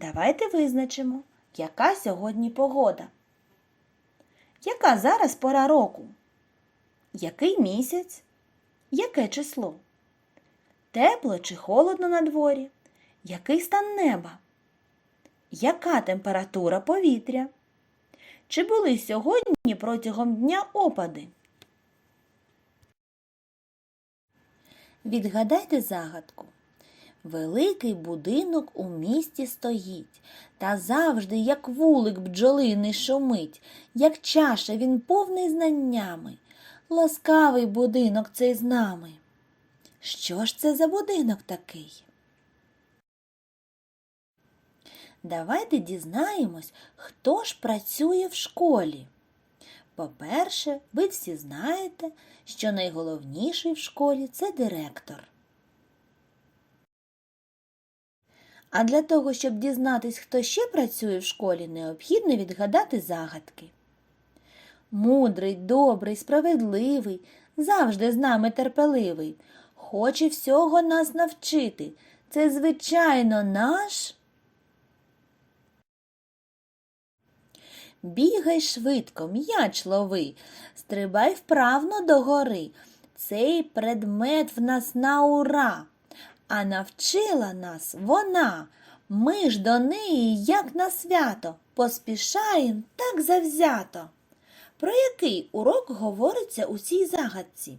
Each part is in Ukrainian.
Давайте визначимо, яка сьогодні погода. Яка зараз пора року? Який місяць? Яке число? Тепло чи холодно на дворі? Який стан неба? Яка температура повітря? Чи були сьогодні протягом дня опади? Відгадайте загадку. Великий будинок у місті стоїть, та завжди, як вулик бджолиний шумить, як чаша він повний знаннями. Ласкавий будинок цей з нами. Що ж це за будинок такий? Давайте дізнаємось, хто ж працює в школі. По-перше, ви всі знаєте, що найголовніший в школі це директор. А для того, щоб дізнатись, хто ще працює в школі, необхідно відгадати загадки. Мудрий, добрий, справедливий, завжди з нами терпеливий, хоче всього нас навчити. Це, звичайно, наш. Бігай швидко, м'яч лови, стрибай вправно догори. Цей предмет в нас на ура, а навчила нас вона. Ми ж до неї, як на свято, поспішаєм так завзято. Про який урок говориться у цій загадці?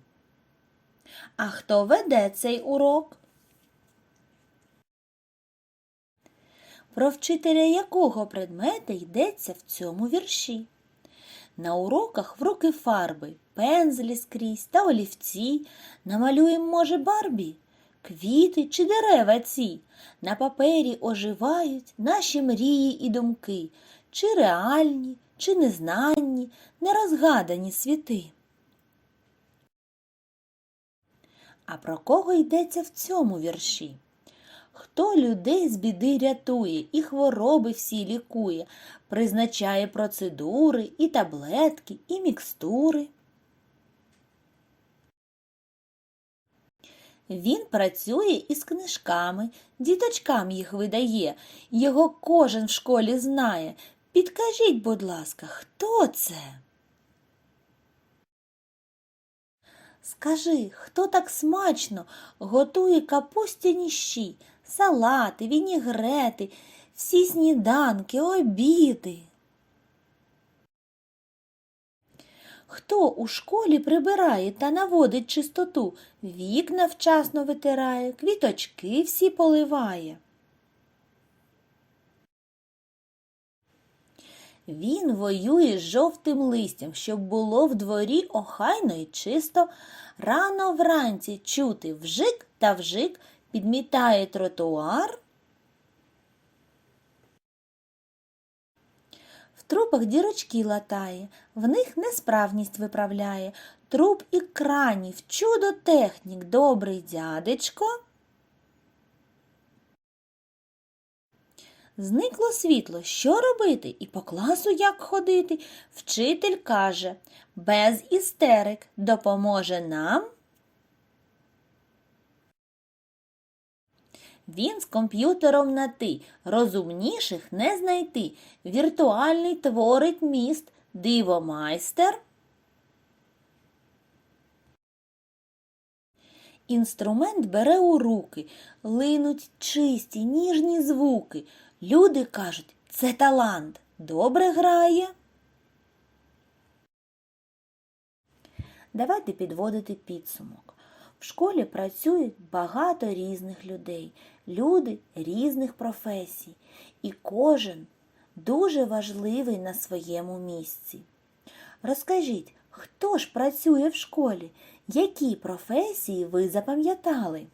А хто веде цей урок? Про вчителя якого предмета йдеться в цьому вірші? На уроках в руки фарби, пензлі скрізь та олівці. Намалюєм, може, барбі, квіти чи дерева ці. На папері оживають наші мрії і думки, чи реальні, чи незнанні, нерозгадані світи. А про кого йдеться в цьому вірші? Хто людей з біди рятує і хвороби всі лікує, призначає процедури і таблетки, і мікстури. Він працює із книжками, діточкам їх видає, його кожен в школі знає. Підкажіть, будь ласка, хто це? Скажи, хто так смачно готує капустяні щі, салати, вінігрети, всі сніданки, обіди? Хто у школі прибирає та наводить чистоту, вікна вчасно витирає, квіточки всі поливає? Він воює з жовтим листям, щоб було в дворі охайно і чисто. Рано вранці чути вжик та вжик, підмітає тротуар. В трубах дірочки латає, в них несправність виправляє. Труб і кранів, чудо технік, добрий дядечко. Зникло світло, що робити і по класу як ходити. Вчитель каже, без істерик допоможе нам. Він з комп'ютером на ти, розумніших не знайти. Віртуальний творить міст, дивомайстер. Інструмент бере у руки, линуть чисті, ніжні звуки. Люди кажуть, це талант, добре грає. Давайте підводити підсумок. В школі працюють багато різних людей, люди різних професій, і кожен дуже важливий на своєму місці. Розкажіть, хто ж працює в школі, які професії ви запам'ятали?